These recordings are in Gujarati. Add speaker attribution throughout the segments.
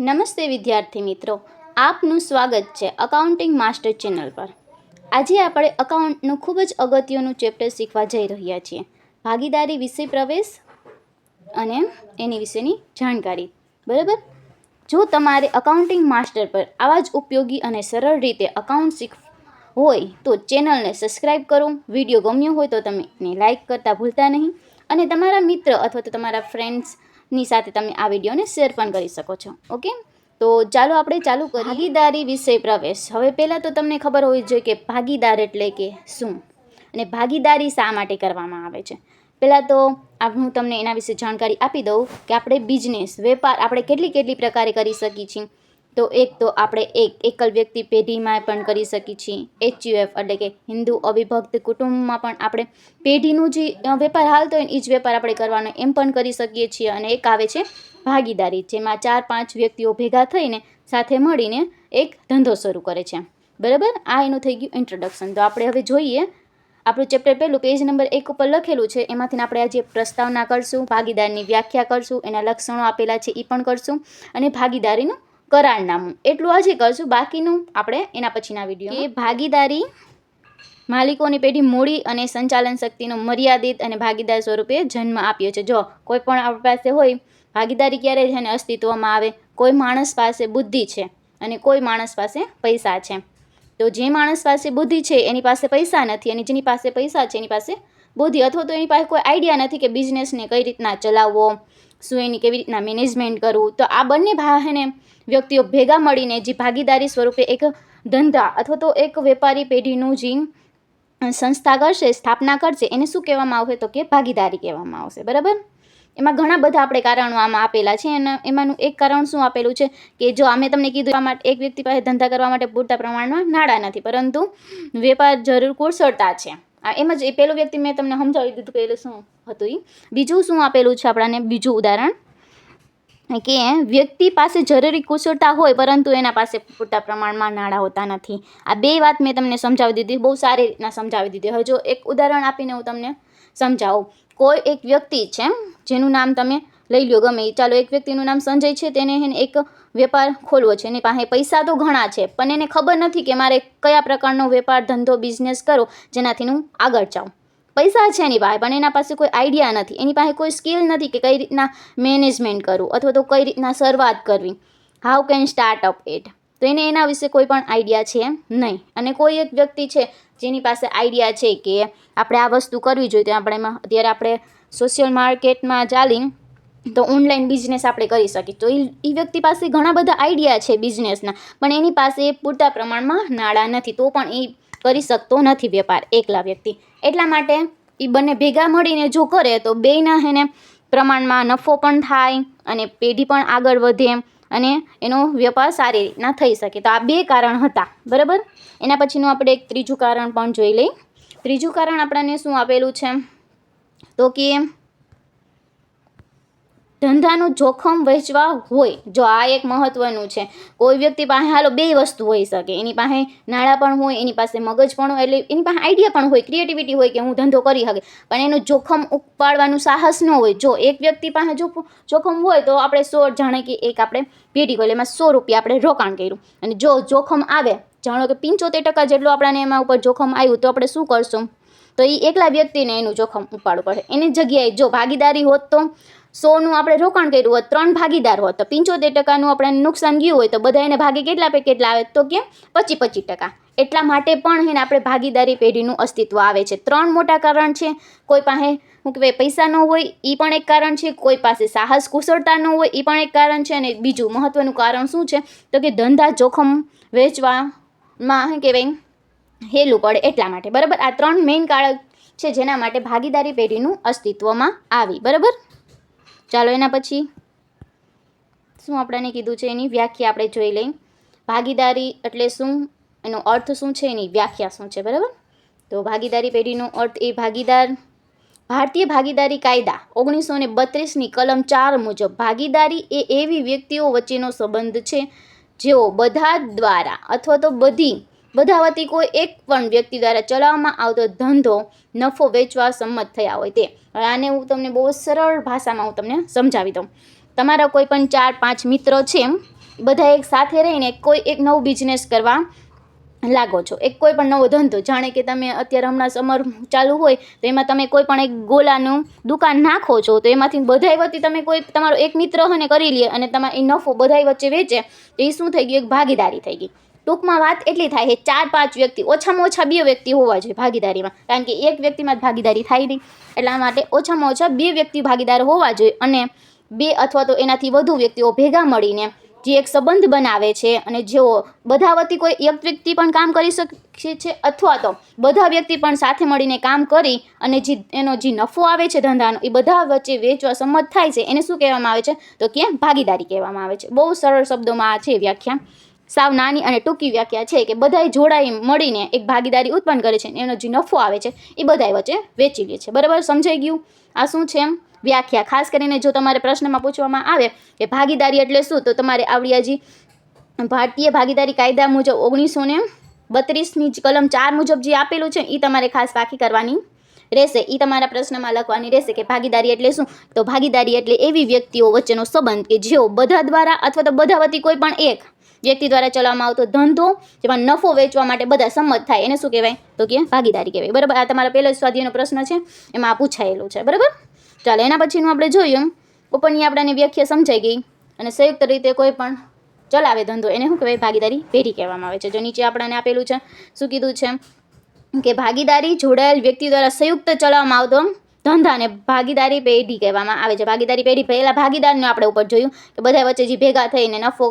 Speaker 1: નમસ્તે વિદ્યાર્થી મિત્રો. આપનું સ્વાગત છે અકાઉન્ટિંગ માસ્ટર ચેનલ પર. આજે આપણે અકાઉન્ટનું ખૂબ જ અગત્યનું ચેપ્ટર શીખવા જઈ રહ્યા છીએ. ભાગીદારી વિષય પ્રવેશ અને એની વિશેની જાણકારી. બરાબર? જો તમારે અકાઉન્ટિંગ માસ્ટર પર આવા જ ઉપયોગી અને સરળ રીતે અકાઉન્ટ શીખ હોય તો ચેનલને સબસ્ક્રાઈબ કરો. વીડિયો ગમ્યો હોય તો તમે એને લાઇક કરતાં ભૂલતા નહીં. અને તમારા મિત્ર અથવા તો તમારા ફ્રેન્ડ્સની સાથે તમે આ વિડીયોને શેર પણ કરી શકો છો, ઓકે? તો ચાલો આપણે ચાલુ કરીએ. ભાગીદારી વિષય પ્રવેશ. હવે પહેલાં તો તમને ખબર હોવી જોઈએ કે ભાગીદાર એટલે કે શું? અને ભાગીદારી શા માટે કરવામાં આવે છે? પહેલાં તો હું તમને એના વિશે જાણકારી આપી દઉં કે આપણે બિઝનેસ વેપાર, આપણે કેટલી કેટલી પ્રકારે કરી શકીએ છીએ. તો એક તો આપણે એક, એકલ વ્યક્તિ પેઢીમાં પણ કરી શકીએ છીએ. એચયુએફ એટલે કે હિન્દુ અવિભક્ત કુટુંબમાં પણ આપણે પેઢીનું જે વેપાર હાલતો હોય એ જ વેપાર આપણે કરવાનો, એમ પણ કરી શકીએ છીએ. અને એક આવે છે ભાગીદારી, જેમાં ચાર, પાંચ વ્યક્તિઓ ભેગા થઈને સાથે મળીને એક ધંધો શરૂ કરે છે. બરાબર? આ એનું થઈ ગયું ઇન્ટ્રોડક્શન તો આપણે હવે જોઈએ, આપણું ચેપ્ટર પહેલું પેજ નંબર એક ઉપર લખેલું છે. એમાંથી આપણે આજે પ્રસ્તાવના કરશું, ભાગીદારની વ્યાખ્યા કરશું, એના લક્ષણો આપેલા છે એ પણ કરશું અને ભાગીદારીનું કરારનામું એટલું આજે કરશું. બાકીનું આપણે એના પછીના વીડિયો એ ભાગીદારી માલિકોની પેઢી મૂડી અને સંચાલન શક્તિનો મર્યાદિત અને ભાગીદાર સ્વરૂપે જન્મ આપ્યો છે. જો કોઈ પણ આપણી પાસે હોય, ભાગીદારી ક્યારે છે ને અસ્તિત્વમાં આવે? કોઈ માણસ પાસે બુદ્ધિ છે અને કોઈ માણસ પાસે પૈસા છે. તો જે માણસ પાસે બુદ્ધિ છે, એની પાસે પૈસા નથી અને જેની પાસે પૈસા છે, એની પાસે બુદ્ધિ. અથવા તો એની પાસે કોઈ આઈડિયા નથી કે બિઝનેસને કઈ રીતના ચલાવવો. શું એની કેવી રીતના મેનેજમેન્ટ કરવું? તો આ બંને ભાઈને વ્યક્તિઓ ભેગા મળીને જે ભાગીદારી સ્વરૂપે એક ધંધા અથવા તો એક વેપારી પેઢીનું જે સંસ્થા કરશે, સ્થાપના કરશે, એને શું કહેવામાં આવશે તો કે ભાગીદારી કહેવામાં આવશે. બરાબર? એમાં ઘણા બધા આપણે કારણો આમાં આપેલા છે અને એમાંનું એક કારણ શું આપેલું છે કે જો અમે તમને કીધું માટે એક વ્યક્તિ પાસે ધંધા કરવા માટે પૂરતા પ્રમાણમાં નાણાં નથી, પરંતુ વેપાર જરૂર કુશળતા છે. આ એમ જ એ પેલું વ્યક્તિ મેં તમને સમજાવી દીધું કે એટલે શું હતું એ બીજું શું આપેલું છે આપણાને? બીજું ઉદાહરણ. કે વ્યક્તિ પાસે જરૂરી કુશળતા હોય, પરંતુ એના પાસે પૂરતા પ્રમાણમાં નાણાં હોતા નથી. આ બે વાત મેં તમને સમજાવી દીધી, બહુ સારી રીતના સમજાવી દીધી. હવે જો એક ઉદાહરણ આપીને હું તમને સમજાવું. કોઈ એક વ્યક્તિ છે, જેનું નામ તમે લઈ લો ગમે ચાલો, એક વ્યક્તિનું નામ સંજય છે, તેને એક વેપાર ખોલવો છે. એની પાસે પૈસા તો ઘણા છે, પણ એને ખબર નથી કે મારે કયા પ્રકારનો વેપાર ધંધો, બિઝનેસ કરો, જેનાથી હું આગળ જાઉં. પૈસા છે એની પાસે, પણ એના પાસે કોઈ આઈડિયા નથી. એની પાસે કોઈ સ્કિલ નથી કે કઈ રીતના મેનેજમેન્ટ કરવું અથવા તો કઈ રીતના શરૂઆત કરવી. How can start up it તો એને એના વિશે કોઈ પણ આઈડિયા છે નહીં. અને કોઈ એક વ્યક્તિ છે, જેની પાસે આઈડિયા છે કે આપણે આ વસ્તુ કરવી જોઈએ, તો આપણે એમાં, અત્યારે આપણે સોશિયલ માર્કેટમાં ચાલી તો ઓનલાઈન બિઝનેસ આપણે કરી શકીએ. તો એ વ્યક્તિ પાસે ઘણા બધા આઈડિયા છે બિઝનેસના પણ એની પાસે પૂરતા પ્રમાણમાં નાણાં નથી. તો પણ એ કરી શકતો નથી વેપાર, એકલા વ્યક્તિ. એટલા માટે એ બંને ભેગા મળીને જો કરે તો બેયના એને પ્રમાણમાં નફો પણ થાય અને પેઢી પણ આગળ વધે અને એનો વેપાર સારી રીતના થઈ શકે. તો આ બે કારણ હતા, બરાબર? એના પછીનું આપણે એક ત્રીજું કારણ પણ જોઈ લઈ ત્રીજું કારણ આપણને શું આપેલું છે? તો કે ધંધાનું જોખમ વહેંચવા હોય, જો આ એક મહત્વનું છે. કોઈ વ્યક્તિ પાસે હાલો બે વસ્તુ હોઈ શકે. એની પાસે નાણાં પણ હોય, એની પાસે મગજ પણ હોય, એટલે એની પાસે આઈડિયા પણ હોય ક્રિએટિવિટી હોય કે હું ધંધો કરી શકે. પણ એનું જોખમ ઉપાડવાનું સાહસ ન હોય. જો એક વ્યક્તિ પાસે જો જોખમ હોય તો આપણે સો જાણે કે એક આપણે પેઢી ખોલી એમાં સો રૂપિયા આપણે રોકાણ કર્યું. અને જો જોખમ આવે, જાણો કે પંચોતેર ટકા જેટલું આપણાને એમાં ઉપર જોખમ આવ્યું, તો આપણે શું કરશું? તો એ એકલા વ્યક્તિને એનું જોખમ ઉપાડવું પડે. એની જગ્યાએ જો ભાગીદારી હોત તો સોનું આપણે રોકાણ કર્યું હોત, ત્રણ ભાગીદાર હોત, તો પંચોતેર ટકાનું આપણે નુકસાન ગયું હોય તો બધા એને ભાગે કેટલા પે કેટલા આવે? તો કે પચીસ પચીસ ટકા. એટલા માટે પણ એને આપણે ભાગીદારી પેઢીનું અસ્તિત્વ આવે છે. ત્રણ મોટા કારણ છે. કોઈ પાસે શું કહેવાય, પૈસા ન હોય એ પણ એક કારણ છે. કોઈ પાસે સાહસ, કુશળતા ન હોય એ પણ એક કારણ છે. અને બીજું મહત્ત્વનું કારણ શું છે? તો કે ધંધા જોખમ વેચવામાં શું કહેવાય, હેલું પડે એટલા માટે. બરાબર? આ ત્રણ મેઇન કારણ છે જેના માટે ભાગીદારી પેઢીનું અસ્તિત્વમાં આવી. બરાબર? ચાલો એના પછી શું આપણને કીધું છે એની વ્યાખ્યા આપણે જોઈ લઈ ભાગીદારી એટલે શું? એનો અર્થ શું છે? એની વ્યાખ્યા શું છે? બરાબર? તો ભાગીદારી પેઢીનો અર્થ એ ભાગીદાર, ભારતીય ભાગીદારી કાયદા ઓગણીસો ને બત્રીસની કલમ ચાર મુજબ ભાગીદારી એ એવી વ્યક્તિઓ વચ્ચેનો સંબંધ છે જેઓ બધા દ્વારા અથવા તો બધી બધા વતી કોઈ એક પણ વ્યક્તિ દ્વારા ચલાવવામાં આવતો ધંધો, નફો વેચવા સંમત થયા હોય તે. આને હું તમને બહુ સરળ ભાષામાં હું તમને સમજાવી દઉં. તમારા કોઈ પણ ચાર, પાંચ મિત્રો છે બધા એક સાથે રહીને કોઈ એક નવો બિઝનેસ કરવા લાગો છો. એક કોઈ પણ નવો ધંધો. જાણે કે તમે અત્યારે હમણાં સમર ચાલુ હોય, તો એમાં તમે કોઈ પણ એક ગોલાનું દુકાન નાખો છો, તો એમાંથી બધાય વતી તમે કોઈ તમારો એક મિત્ર હને કરી લે અને તમારે એ નફો બધાય વચ્ચે વેચે, તો એ શું થઈ ગયું? એક ભાગીદારી થઈ ગઈ. ટૂંકમાં વાત એટલી થાય કે ચાર પાંચ વ્યક્તિ, ઓછામાં ઓછા બે વ્યક્તિ હોવા જોઈએ ભાગીદારીમાં. કારણ કે એક વ્યક્તિમાં જ ભાગીદારી થાય નહીં. એટલા માટે ઓછામાં ઓછા બે વ્યક્તિ ભાગીદાર હોવા જોઈએ અને બે અથવા તો એનાથી વધુ વ્યક્તિઓ ભેગા મળીને જે એક સંબંધ બનાવે છે અને જેઓ બધા વતી કોઈ એક વ્યક્તિ પણ કામ કરી શકે છે અથવા તો બધા વ્યક્તિ પણ સાથે મળીને કામ કરી અને જે એનો જે નફો આવે છે ધંધાનો, એ બધા વચ્ચે વેચવા સંમત થાય છે. એને શું કહેવામાં આવે છે? તો કે ભાગીદારી કહેવામાં આવે છે. બહુ સરળ શબ્દોમાં આ છે વ્યાખ્યા. સાવ નાની અને ટૂંકી વ્યાખ્યા છે કે બધાય જોડાઈ મળીને એક ભાગીદારી ઉત્પન્ન કરે છે એનો જે નફો આવે છે, એ બધાય વચ્ચે વેચી લે છે. બરાબર? સમજાઈ ગયું? આ શું છે એમ? વ્યાખ્યા. ખાસ કરીને જો તમારે પ્રશ્નમાં પૂછવામાં આવે કે ભાગીદારી એટલે શું? તો તમારે આવડિયાજી ભારતીય ભાગીદારી કાયદા મુજબ ઓગણીસો ને બત્રીસની કલમ ચાર મુજબ જે આપેલું છે એ તમારે ખાસ પાકી કરવાની રહેશે. એ તમારા પ્રશ્નમાં લખવાની રહેશે કે ભાગીદારી એટલે શું? તો ભાગીદારી એટલે એવી વ્યક્તિઓ વચ્ચેનો સંબંધ કે જેઓ બધા દ્વારા અથવા તો બધા વતી કોઈ પણ એક વ્યક્તિ દ્વારા ચલાવવામાં આવતો ધંધો જેમાં નફો વેચવા માટે બધા સંમત થાય, એને શું કહેવાય? તો કે ભાગીદારી કહેવાય. બરાબર? આ તમારા પહેલો સ્વાધ્યાયનો પ્રશ્ન છે, એમાં આ પૂછાયેલું છે. બરાબર? ચાલો, એના પછીનું આપણે જોયું. ઉપરની આપણાને વ્યાખ્યા સમજાઈ ગઈ અને સંયુક્ત રીતે કોઈ પણ ચલાવે ધંધો, એને શું કહેવાય? ભાગીદારી પેઢી કહેવામાં આવે છે. જો નીચે આપણાને આપેલું છે, શું કીધું છે? કે ભાગીદારી જોડાયેલ વ્યક્તિ દ્વારા સંયુક્ત ચલાવવામાં આવતો ધંધાને ભાગીદારી પેઢી કહેવામાં આવે છે. ભાગીદારી પેઢી પહેલાં ભાગીદારને આપણે ઉપર જોયું કે બધા વચ્ચે જે ભેગા થઈને નફો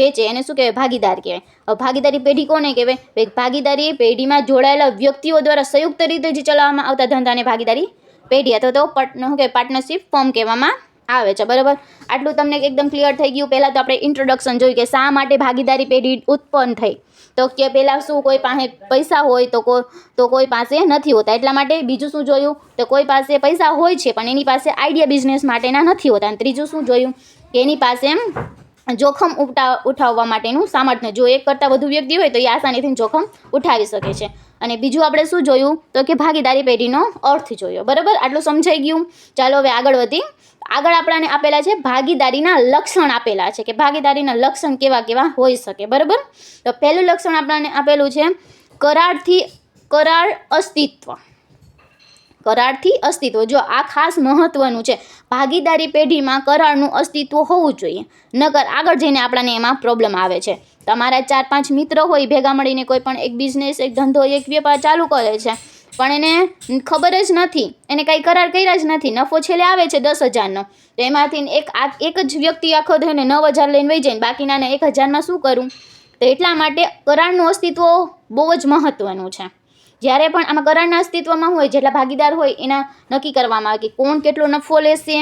Speaker 1: વેચે એને શું કહેવાય? ભાગીદાર કહેવાય. હવે ભાગીદારી પેઢી કોને કહેવાય? ભાગીદારી પેઢીમાં જોડાયેલા વ્યક્તિઓ દ્વારા સંયુક્ત રીતે જે ચલાવવામાં આવતા ધંધાને ભાગીદારી પેઢી અથવા તો શું કહેવાય? પાર્ટનરશિપ ફોર્મ કહેવામાં આવે છે. બરાબર? આટલું તમને એકદમ ક્લિયર થઈ ગયું. પહેલાં તો આપણે ઇન્ટ્રોડક્શન જોયું કે શા માટે ભાગીદારી પેઢી ઉત્પન્ન થઈ? તો કે પહેલાં શું કોઈ પાસે પૈસા હોય તો કો તો કોઈ પાસે નથી હોતા. એટલા માટે બીજું શું જોયું? તો કોઈ પાસે પૈસા હોય છે, પણ એની પાસે આઈડિયા બિઝનેસ માટેના નથી હોતા. અને ત્રીજું શું જોયું? કે એની પાસે એમ જોખમ ઉપટા ઉઠાવવા માટેનું સામર્થ્ય જો એક કરતાં વધુ વ્યક્તિ હોય તો એ આસાનીથી જોખમ ઉઠાવી શકે છે. અને બીજું આપણે શું જોયું? તો કે ભાગીદારી પેઢીનો અર્થ જોયો. બરાબર? આટલું સમજાઈ ગયું. ચાલો હવે આગળ વધી. આગળ આપણાને આપેલા છે ભાગીદારીના લક્ષણ આપેલા છે કે ભાગીદારીના લક્ષણ કેવા કેવા હોઈ શકે, બરાબર? તો પહેલું લક્ષણ આપણાને આપેલું છે કરારથી કરાર અસ્તિત્વ. કરારથી અસ્તિત્વ. જો આ ખાસ મહત્વનું છે, ભાગીદારી પેઢીમાં કરારનું અસ્તિત્વ હોવું જોઈએ. નકર આગળ જઈને આપણને એમાં પ્રોબ્લેમ આવે છે. તમારા ચાર પાંચ મિત્ર હોય, ભેગા મળીને કોઈ પણ એક બિઝનેસ એક ધંધો, એક વેપાર ચાલુ કરે છે પણ એને ખબર જ નથી. એને કાંઈ કરાર કર્યા જ નથી. નફો છેલ્લે આવે છે દસ હજારનો. તો એમાંથી એક આ એક જ વ્યક્તિ આખો થઈને નવ હજાર લઈને વહી જાય બાકીનાને એક હજારમાં શું કરું? તો એટલા માટે કરારનું અસ્તિત્વ બહુ જ મહત્ત્વનું છે. જ્યારે પણ આમાં કરારના અસ્તિત્વમાં હોય, જેટલા ભાગીદાર હોય, એના નક્કી કરવામાં આવે કે કોણ કેટલો નફો લેશે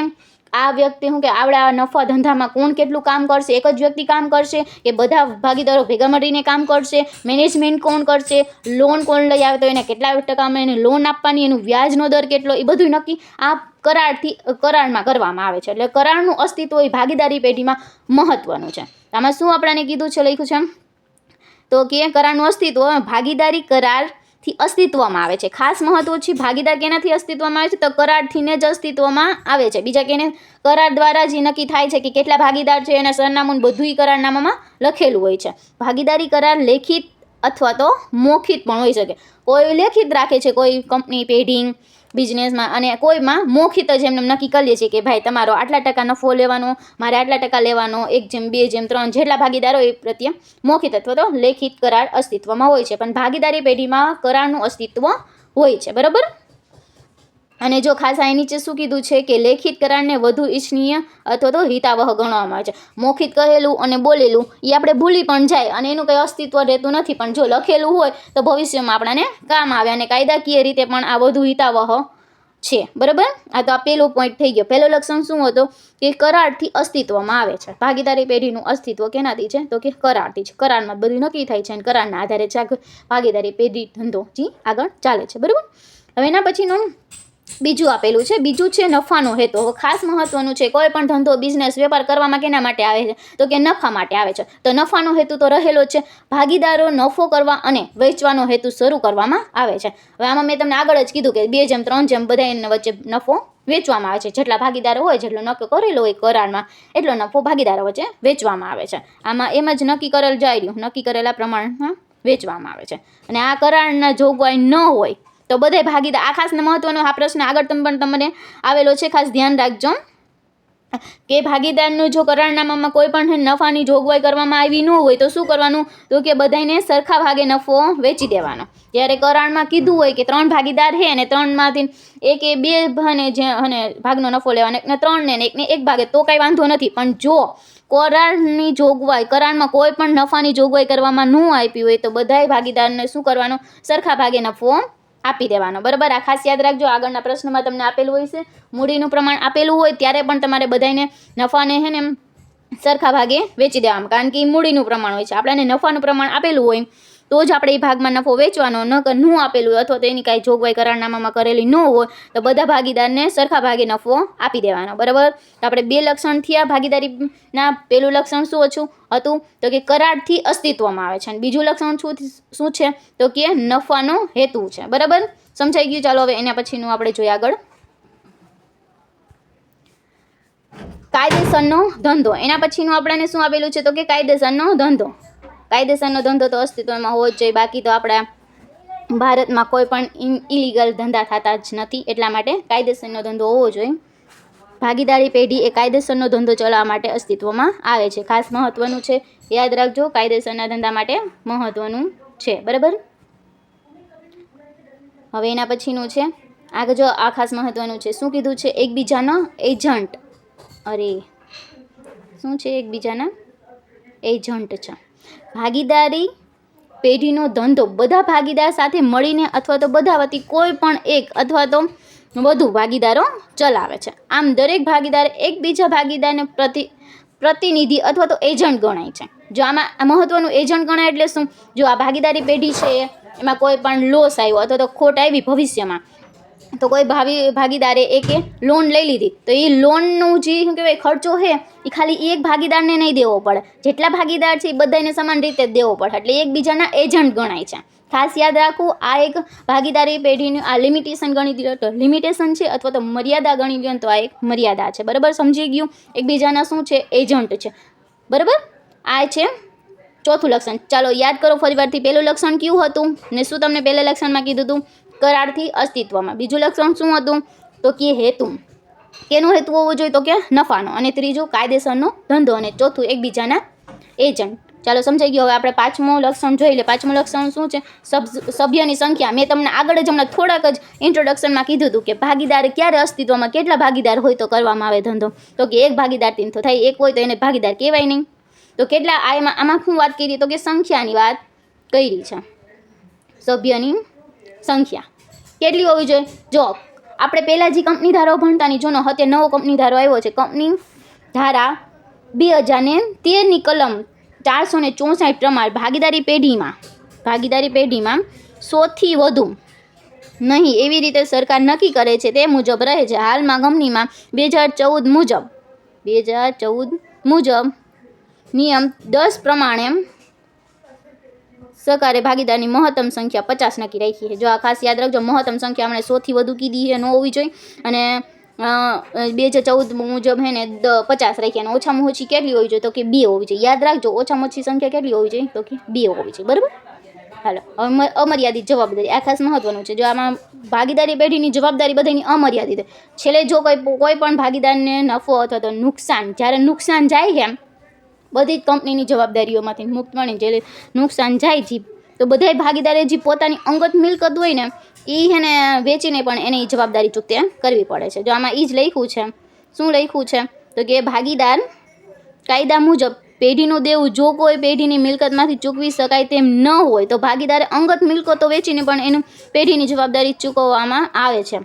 Speaker 1: આ વ્યક્તિ શું કે આવડા નફા ધંધામાં કોણ કેટલું કામ કરશે? એક જ વ્યક્તિ કામ કરશે કે બધા ભાગીદારો ભેગા મળીને કામ કરશે? મેનેજમેન્ટ કોણ કરશે? લોન કોણ લઈ આવે? તો એને કેટલા ટકામાં એને લોન આપવાની? એનું વ્યાજનો દર કેટલો? એ બધું નક્કી આ કરારથી, કરારમાં કરવામાં આવે છે. એટલે કરારનું અસ્તિત્વ એ ભાગીદારી પેઢીમાં મહત્ત્વનું છે. આમાં શું આપણાને કીધું છે, લખ્યું છે તો કે કરારનું અસ્તિત્વ, ભાગીદારી કરારથી અસ્તિત્વમાં આવે છે. ખાસ મહત્વ છે ભાગીદાર કેનાથી અસ્તિત્વમાં આવે છે તો કરારથીને જ અસ્તિત્વમાં આવે છે. બીજા કેને કરાર દ્વારા જ નક્કી થાય છે કે કેટલા ભાગીદાર છે એના સરનામું બધું કરારનામામાં લખેલું હોય છે. ભાગીદારી કરાર લેખિત અથવા તો મૌખિત પણ હોઈ શકે. કોઈ લેખિત રાખે છે, કોઈ કંપની પેઢી બિઝનેસમાં અને કોઈમાં મૌખિત જ એમને નક્કી કરીએ છીએ કે ભાઈ તમારો આટલા ટકા નફો લેવાનો, મારે આટલા ટકા લેવાનો, એક જેમ, બે જેમ, ત્રણ જેટલા ભાગીદારો એ પ્રત્યે મૌખિત અથવા તો લેખિત કરાર અસ્તિત્વમાં હોય છે. પણ ભાગીદારી પેઢીમાં કરારનું અસ્તિત્વ હોય છે. બરાબર? અને જો ખાસ અહીં નીચે શું કીધું છે કે લેખિત કરારને વધુ ઈચ્છનીય અથવા તો હિતાવહ ગણવામાં આવે છે. મૌખિત કહેલું અને બોલેલું એ આપણે ભૂલી પણ જાય અને એનું કંઈ અસ્તિત્વ રહેતું નથી. પણ જો લખેલું હોય તો ભવિષ્યમાં આપણને કામ આવે અને કાયદાકીય રીતે પણ આ વધુ હિતાવહ છે. બરાબર? આ તો આ પહેલો પોઈન્ટ થઈ ગયો. પહેલો લક્ષણ શું હતું? કે કરારથી અસ્તિત્વમાં આવે છે. ભાગીદારી પેઢીનું અસ્તિત્વ કેનાથી છે? તો કે કરારથી છે. કરારમાં બધું નક્કી થાય છે અને કરારના આધારે ભાગીદારી પેઢી ધંધો જી આગળ ચાલે છે. બરાબર? હવે એના પછીનું બીજું આપેલું છે, બીજું છે નફાનો હેતુ. હવે ખાસ મહત્વનું છે, કોઈ પણ ધંધો બિઝનેસ વેપાર કરવામાં કેના માટે આવે છે? તો કે નફા માટે આવે છે. તો નફાનો હેતુ તો રહેલો છે. ભાગીદારો નફો કરવા અને વેચવાનો હેતુ શરૂ કરવામાં આવે છે. હવે આમાં મેં તમને આગળ જ કીધું કે બે જેમ, ત્રણ જેમ બધા એના વચ્ચે નફો વેચવામાં આવે છે. જેટલા ભાગીદારો હોય, જેટલો નક્કી કરેલો હોય કરારમાં, એટલો નફો ભાગીદારો વચ્ચે વેચવામાં આવે છે. આમાં એમ જ નક્કી કરેલ જાય રહ્યું. નક્કી કરેલા પ્રમાણમાં વેચવામાં આવે છે. અને આ કરારના જોગવાઈ ન હોય તો બધે ભાગીદાર આ ખાસ મહત્વનો આ પ્રશ્ન આગળ તમે પણ તમને આવેલો છે, ખાસ ધ્યાન રાખજો. કે ભાગીદારનું જો કરારનામામાં કોઈ પણ નફાની જોગવાઈ કરવામાં આવી ન હોય તો શું કરવાનું? તો કે બધાને સરખા ભાગે નફો વેચી દેવાનો. જ્યારે કરારમાં કીધું હોય કે ત્રણ ભાગીદાર છે અને ત્રણમાંથી એક એ બે અને જે અને ભાગનો નફો લેવાનો, એકને ત્રણ ને એકને એક ભાગે, તો કાંઈ વાંધો નથી. પણ જો કરારની જોગવાઈ, કરારમાં કોઈ પણ નફાની જોગવાઈ કરવામાં ન આપી હોય તો બધાય ભાગીદારને શું કરવાનું? સરખા ભાગે નફો આપી દેવાનો. બરાબર? આ ખાસ યાદ રાખજો, આગળના પ્રશ્નમાં તમને આપેલું હોય છે. મૂડીનું પ્રમાણ આપેલું હોય ત્યારે પણ તમારે બધાને નફાને હે ને સરખા ભાગે વેચી દેવામાં કારણ કે મૂડીનું પ્રમાણ હોય છે. આપણને નફાનું પ્રમાણ આપેલું હોય તો જ આપણે એ ભાગમાં નફો વેચવાનો ન નું આપેલું અથવા તો એની કાંઈ જોગવાઈ કરારનામામાં કરેલી ન હોય, તો બધા ભાગીદારને સરખા ભાગે નફો આપી દેવાનો. બરાબર? તો આપણે બે લક્ષણ થયા ભાગીદારીના પેલું લક્ષણ શું ઓછું હતું? તો કે કરારથી અસ્તિત્વમાં આવે છે. અને બીજું લક્ષણ શું શું છે? તો કે નફાનો હેતુ છે. બરાબર? સમજાઈ ગયું? ચાલો હવે એના પછીનું આપણે જોઈએ આગળ. કાયદેસરનો ધંધો. એના પછીનું આપણને શું આપેલું છે? તો કે કાયદેસરનો ધંધો. કાયદેસરનો ધંધો તો અસ્તિત્વમાં હોવો જ જોઈએ. બાકી તો આપણા ભારતમાં કોઈ પણ ઇલીગલ ધંધા થતા જ નથી. એટલા માટે કાયદેસરનો ધંધો હોવો જોઈએ. ભાગીદારી પેઢી એ કાયદેસરનો ધંધો ચલાવવા માટે અસ્તિત્વમાં આવે છે. ખાસ મહત્વનું છે. યાદ રાખજો, કાયદેસરના ધંધા માટે મહત્વનું છે. બરાબર? હવે એના પછીનું છે. આગળ જો આ ખાસ મહત્વનું છે. શું કીધું છે? એકબીજાનો એજન્ટ. અરે! શું છે એકબીજાના? એજન્ટ છે. ભાગીદારી પેઢીનો ધંધો. બધા ભાગીદાર સાથે મળીને અથવા તો બધા વતી કોઈ પણ એક અથવા તો વધુ ભાગીદારો ચલાવે છે. આમ દરેક ભાગીદાર એકબીજા ભાગીદારને પ્રતિ, પ્રતિનિધિ અથવા તો એજન્ટ ગણાય છે. જો આમાં મહત્ત્વનું એજન્ટ ગણાય એટલે શું? જો આ ભાગીદારી પેઢી છે, એમાં કોઈ પણ લોસ આવ્યો અથવા તો ખોટ આવી ભવિષ્યમાં તો કોઈ ભાવિ, ભાગીદારે એક લોન લઈ લીધી. તો એ લોનનું જે શું કહેવાય, ખર્ચો છે એ ખાલી એક ભાગીદારને નહીં દેવો પડે. જેટલા ભાગીદાર છે એ બધાને સમાન રીતે દેવો પડે. એટલે એકબીજાના એજન્ટ ગણાય છે. ખાસ યાદ રાખવું આ એક ભાગીદારી પેઢીનું, આ લિમિટેશન ગણી દીધો તો લિમિટેશન છે અથવા તો મર્યાદા ગણી લ્યો તો આ એક મર્યાદા છે. બરાબર? સમજી ગયું? એકબીજાના શું છે? એજન્ટ છે. બરાબર? આ છે ચોથું લક્ષણ. ચાલો યાદ કરો, ફરીવારથી પહેલું લક્ષણ કયું હતું? ને શું તમને પહેલા લક્ષણમાં કીધું હતું? કરારથી અસ્તિત્વમાં. બીજું લક્ષણ શું હતું? તો કે હેતુ. કેનો હેતુ હોવો જોઈએ તો કે નફાનો અને ત્રીજું કાયદેસરનો ધંધો અને ચોથું એકબીજાના એજન્ટ. ચાલો સમજાઈ ગયો. હવે આપણે પાંચમું લક્ષણ જોઈ લે પાંચમું લક્ષણ શું છે? સભ્યની સંખ્યા. મેં તમને આગળ જ હમણાં થોડાક જ ઇન્ટ્રોડક્શનમાં કીધું હતું કે ભાગીદાર ક્યારે અસ્તિત્વમાં, કેટલા ભાગીદાર હોય તો કરવામાં આવે ધંધો. તો કે એક ભાગીદારથી તો થાય, એક હોય તો એને ભાગીદાર કહેવાય નહીં. તો કેટલા આમાં આમાં શું વાત કરી? તો કે સંખ્યાની વાત કરી છે. સભ્યની સંખ્યા. કેટલી હોવી જોઈએ? જો, આપણે પહેલાં જે કંપની ધારાઓ ભણતાની જોનો હતે નવો કંપની ધારો આવ્યો છે, કંપની ધારા બે હજાર ને તેરની કલમ ચારસો ને ચોસઠ પ્રમાણે ભાગીદારી પેઢીમાં ભાગીદારી પેઢીમાં સોથી વધુ નહીં એવી રીતે સરકાર નક્કી કરે છે, તે મુજબ રહે છે. હાલમાં કંપનીમાં બે હજાર ચૌદ મુજબ, બે હજાર ચૌદ મુજબ નિયમ દસ પ્રમાણે સરકારે ભાગીદારની મહત્તમ સંખ્યા પચાસ નક્કી રાખી છે. જો આ ખાસ યાદ રાખજો, મહત્તમ સંખ્યા આપણે સોથી વધુ કીધી છે, ન હોવી જોઈએ. અને બે હજાર ચૌદ મુજબ હે ને પચાસ રાખી અને ઓછામાં ઓછી કેટલી હોવી જોઈએ? તો કે બે હોવી જોઈએ. યાદ રાખજો, ઓછામાં ઓછી સંખ્યા કેટલી હોવી જોઈએ? તો કે બે હોવી જોઈએ. બરાબર? હાલો, હવે અમર્યાદિત જવાબદારી. આ ખાસ મહત્વનું છે. જો આમાં ભાગીદારી પેઢીની જવાબદારી બધાની અમર્યાદિત. છેલ્લે જો કોઈ કોઈ પણ ભાગીદારને નફો અથવા તો નુકસાન, જ્યારે નુકસાન જાય છે બધી જ કંપનીની જવાબદારીઓમાંથી મુક્ત મળી જે નુકસાન જાય છે તો બધાય ભાગીદારે જે પોતાની અંગત મિલકત હોય ને એ એને વેચીને પણ એને જવાબદારી ચૂકતે કરવી પડે છે. જો આમાં એ જ લખ્યું છે, શું લખ્યું છે? તો કે ભાગીદાર કાયદા મુજબ પેઢીનું દેવું જો કોઈ પેઢીની મિલકતમાંથી ચૂકવી શકાય તેમ ન હોય, તો ભાગીદારે અંગત મિલકતો વેચીને પણ એનું પેઢીની જવાબદારી ચૂકવવામાં આવે છે.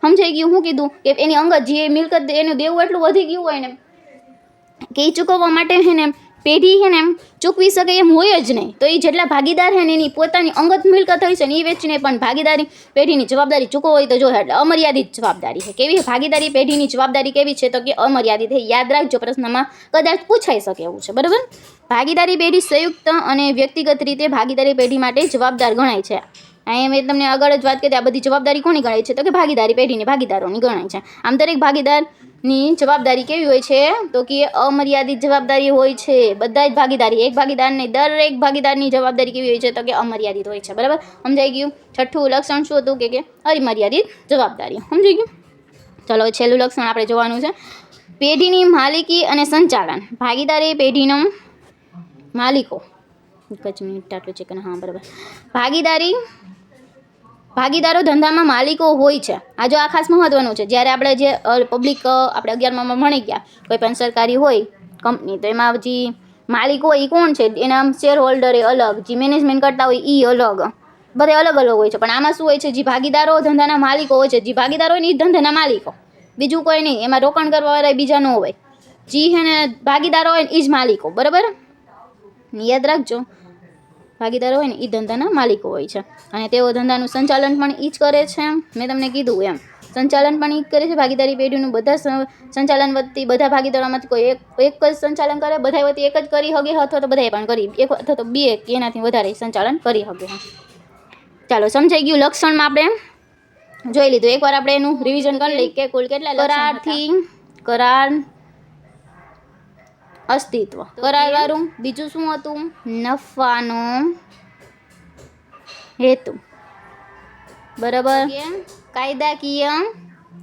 Speaker 1: સમજાઈ ગયું હું કીધું? કે એની અંગત જે મિલકત એનું દેવું એટલું વધી ગયું હોય ને કે એ ચૂકવવા માટે છે ને પેઢી છે ને એમ ચૂકવી શકે એમ હોય જ નહીં. તો એ જેટલા ભાગીદાર છે ને એની પોતાની અંગત મિલકત હોય છે ને એ વેચીને પણ ભાગીદારી પેઢીની જવાબદારી ચૂકવો હોય તો જો એટલે અમર્યાદિત જવાબદારી છે. કેવી ભાગીદારી પેઢીની જવાબદારી કેવી છે તો કે અમર્યાદિત છે. યાદ રાખજો પ્રશ્નમાં, કદાચ પૂછાઈ શકે એવું છે. બરાબર? ભાગીદારી પેઢી સંયુક્ત અને વ્યક્તિગત રીતે ભાગીદારી પેઢી માટે જવાબદાર ગણાય છે. અહીંયા મેં તમને આગળ જ વાત કરી આ બધી જવાબદારી કોની ગણાય છે? તો કે ભાગીદારી પેઢીની ભાગીદારોની ગણાય છે. આમ દરેક ભાગીદારની જવાબદારી કેવી હોય છે? તો કે અમર્યાદિત જવાબદારી હોય છે. બધા જ ભાગીદારી, એક ભાગીદાર નહીં દરેક ભાગીદારની જવાબદારી કેવી હોય છે? તો કે અમર્યાદિત હોય છે. બરાબર? સમજાઈ ગયું? છઠ્ઠું લક્ષણ શું હતું? કે અમર્યાદિત જવાબદારી. સમજાઈ ગયું? ચલો, છેલ્લું લક્ષણ આપણે જોવાનું છે. પેઢીની માલિકી અને સંચાલન. ભાગીદારી પેઢીનો માલિકો. એક જ મિનિટ, આટલું છે કે હા, બરાબર. ભાગીદારી ભાગીદારો ધંધામાં માલિકો હોય છે. આ જો આ ખાસ મહત્વનું છે. જ્યારે આપણે જે પબ્લિક આપણે અગિયારમાં ભણી ગયા, કોઈ પણ સરકારી હોય કંપની તો એમાં જે માલિક હોય એ કોણ છે? એના શેર હોલ્ડર એ અલગ, જે મેનેજમેન્ટ કરતા હોય એ અલગ. બધે અલગ અલગ હોય છે. પણ આમાં શું હોય છે? જે ભાગીદારો ધંધાના માલિકો હોય છે, જે ભાગીદારો હોય ને એ ધંધાના માલિકો. બીજું કોઈ નહીં. એમાં રોકાણ કરવાવાળા બીજા ન હોય. જે છે ને, ભાગીદારો હોય ને એ જ માલિકો. બરાબર? યાદ રાખજો ભાગીદારો હોય ને એ ધંધાના માલિકો હોય છે. અને તેઓ ધંધાનું સંચાલન પણ એ જ કરે છે મેં તમને કીધું એમ. સંચાલન પણ એ જ કરે છે. ભાગીદારી પેઢીનું બધા સંચાલન વતી બધા ભાગીદારોમાંથી કોઈ એક એક જ સંચાલન કરે બધા વતી એક જ કરી શકે અથવા તો બધાએ પણ કરી, એક અથવા તો બે કે એનાથી વધારે સંચાલન કરી શકે ચાલો, સમજાઈ ગયું લક્ષણમાં આપણે જોઈ લીધું. એકવાર આપણે એનું રિવિઝન કરી લઈએ કે કુલ કેટલા કરારથી, કરાર અસ્તિત્વ. કરારવાળું બીજું શું હતું? નફાનો હેતુ. બરાબર? કાયદાકીય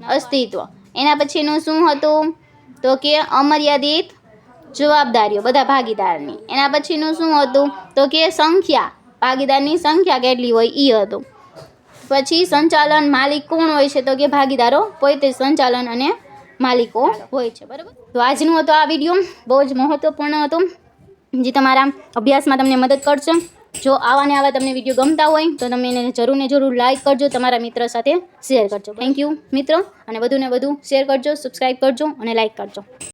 Speaker 1: અસ્તિત્વ. એના પછીનું શું હતું? તો કે અમર્યાદિત જવાબદારીઓ બધા ભાગીદારની. એના પછીનું શું હતું? તો કે સંખ્યા. ભાગીદારની સંખ્યા કેટલી હોય? એ હતું. પછી સંચાલન માલિક કોણ હોય છે? તો કે ભાગીદારો. પોતે સંચાલન અને માલિકો હોય છે, બરાબર? તો આજનું હતો આ વીડિયો બહુ જ મહત્વપૂર્ણ હતો. જે તમારા અભ્યાસમાં તમને મદદ કરશે. જો આવા ને આવા તમને વીડિયો ગમતા હોય, તો તમે એને જરૂર ને જરૂર લાઇક કરજો, તમારા મિત્ર સાથે શેર કરજો. થેન્ક યુ મિત્રો. અને વધુ ને વધુ શેર કરજો સબસ્ક્રાઈબ કરજો અને લાઇક કરજો.